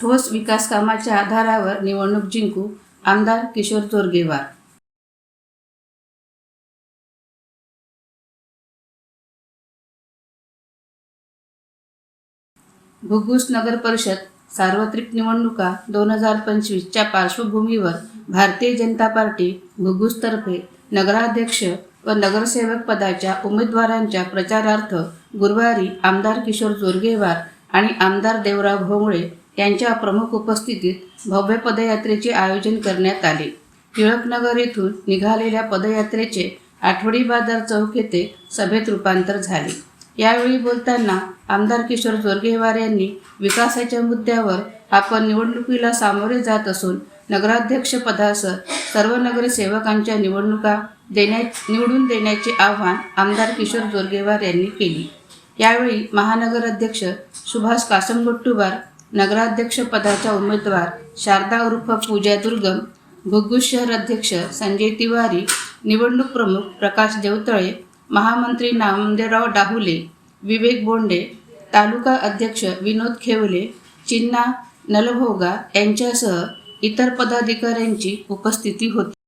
ठोस विकास कामाच्या आधारावर निवडणूक जिंकू आमदार किशोर जोरगेवार घुग्गुस नगर परिषद सार्वत्रिक निवडणुका दोन हजार पंचवीसच्या पार्श्वभूमीवर भारतीय जनता पार्टी घुग्गुसतर्फे नगराध्यक्ष व नगरसेवक पदाच्या उमेदवारांच्या प्रचारार्थ गुरुवारी आमदार किशोर जोरगेवार आणि आमदार देवराव भोंगळे यांच्या प्रमुख उपस्थितीत भव्य पदयात्रेचे आयोजन करण्यात आले. टिळकनगर येथून निघालेल्या पदयात्रेचे आठवडी बाजार चौक येथे सभेत रूपांतर झाले. यावेळी बोलताना आमदार किशोर जोरगेवार यांनी विकासाच्या मुद्द्यावर आपण निवडणुकीला सामोरे जात असून नगराध्यक्षपदासह सर्व नगरसेवकांच्या निवडणुका देण्या निवडून देण्याचे आव्हान आमदार किशोर जोरगेवार यांनी केली. यावेळी महानगर अध्यक्ष सुभाष कासमगोट्टुवार नगराध्यक्षपदाच्या उमेदवार शारदा उर्फ पूजा दुर्गम घुग्गुस शहर अध्यक्ष संजय तिवारी निवडणूक प्रमुख प्रकाश देवतळे महामंत्री नामदेवराव डाहुले विवेक बोंडे तालुका अध्यक्ष विनोद खेवले चिन्ना नलभोगा यांच्यासह इतर पदाधिकाऱ्यांची उपस्थिती होती.